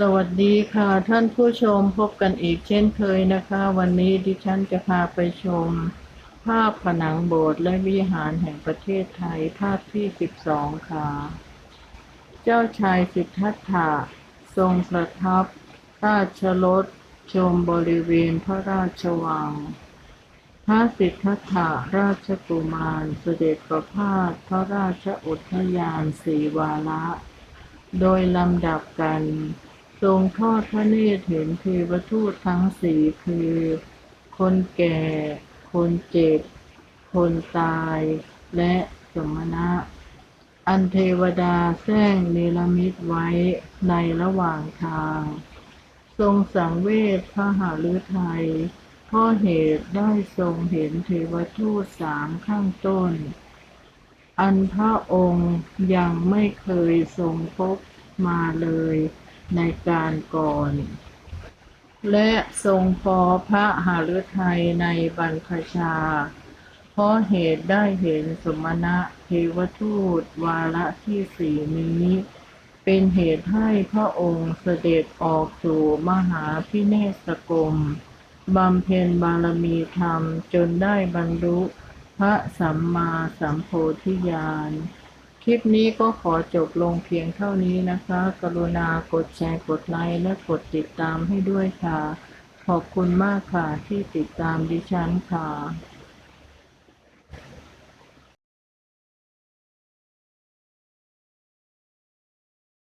สวัสดีค่ะ ท่านผู้ชมพบกันอีกเช่นเคยนะคะ วันนี้ดิฉันจะพาไปชม ภาพผนังโบสถ์และวิหารแห่งประเทศไทยภาพที่ 12 ค่ะ เจ้าชายสิทธัตถะทรงประทับ ราชรถชมบริเวณพระราชวัง พระสิทธัตถะราชกุมารเสด็จประพาสพระราชอุทยานสีวาระ โดยลำดับกัน ทรงทอดพระเนตรเห็นเทวทูตทั้งสี่คือ คนแก่ คนเจ็บ คนตาย และสมณะ อันเทวดาแซงเนรมิตไว้ในระหว่างทาง ทรงสังเวชพระหฤทัยเพราะเหตุได้ทรงเห็นเทวทูตสามข้างต้น อันพระองค์ยังไม่เคยทรงพบมาเลย ในการก่อน และทรงพอพระหฤทัยในบรรพชา เพราะเหตุได้เห็นสมณะเทวทูตวาระที่สี่นี้ เป็นเหตุให้พระองค์เสด็จออกสู่มหาพิเนศกรมบำเพ็ญบารมีธรรมจนได้บรรลุพระสัมมาสัมโพธิญาณ คลิปนี้ก็ขอจบลงเพียงเท่านี้นะคะ กรุณากดแชร์กดไลค์และกดติดตามให้ด้วยค่ะ ขอบคุณมากค่ะที่ติดตามดิฉันค่ะ